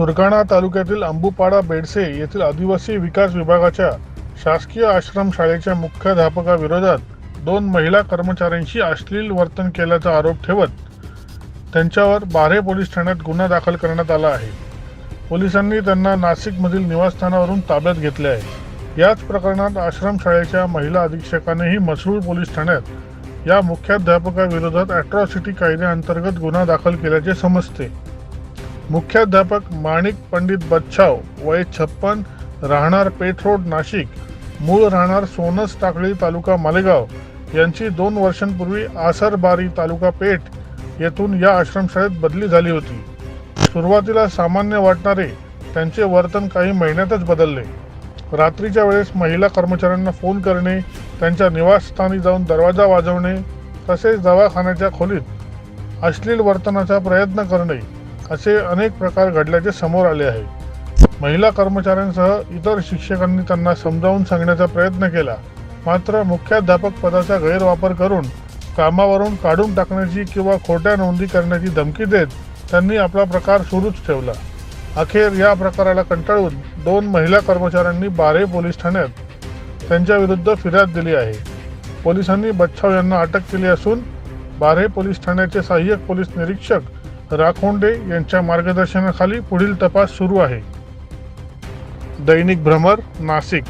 सुरगाणा तालुक्यातील अंबुपाडा बेडसे येथील आदिवासी विकास विभागाच्या शासकीय आश्रमशाळेच्या मुख्याध्यापकाविरोधात दोन महिला कर्मचाऱ्यांशी अश्लील वर्तन केल्याचा आरोप ठेवत त्यांच्यावर बारे पोलीस ठाण्यात गुन्हा दाखल करण्यात आला आहे. पोलिसांनी त्यांना नाशिकमधील निवासस्थानावरून ताब्यात घेतले आहे. याच प्रकरणात आश्रमशाळेच्या महिला अधीक्षकानेही मसरूळ पोलीस ठाण्यात या मुख्याध्यापकाविरोधात अॅट्रॉसिटी कायद्याअंतर्गत गुन्हा दाखल केल्याचे समजते. मुख्याध्यापक माणिक पंडित बच्छाव वय छप्पन राहणार पेठ रोड नाशिक. मूळ राहणार सोनस टाकळी तालुका मालेगाव. यांची दोन वर्षांपूर्वी आसरबारी तालुका पेठ येथून या आश्रमशाळेत बदली झाली होती. सुरुवातीला सामान्य वाटणारे त्यांचे वर्तन काही महिन्यातच बदलले. रात्रीच्या वेळेस महिला कर्मचाऱ्यांना फोन करणे त्यांच्या निवासस्थानी जाऊन दरवाजा वाजवणे तसेच दवाखान्याच्या खोलीत अश्लील वर्तनाचा प्रयत्न करणे असे अनेक प्रकार घडल्याचे समोर आले आहे. महिला कर्मचाऱ्यांसह इतर शिक्षकांनी त्यांना समजावून सांगण्याचा प्रयत्न केला. मात्र मुख्याध्यापक पदाचा गैरवापर करून कामावरून काढून टाकण्याची किंवा खोट्या नोंदी करण्याची धमकी देत त्यांनी आपला प्रकार सुरूच ठेवला. अखेर या प्रकाराला कंटाळून दोन महिला कर्मचाऱ्यांनी बारे पोलीस ठाण्यात त्यांच्याविरुद्ध फिर्याद दिली आहे. पोलिसांनी बच्छाव यांना अटक केली असून बारे पोलीस ठाण्याचे सहाय्यक पोलीस निरीक्षक राखोंडे यांच्या मार्गदर्शनाखाली पुढील तपास सुरू आहे. दैनिक भ्रमर नाशिक.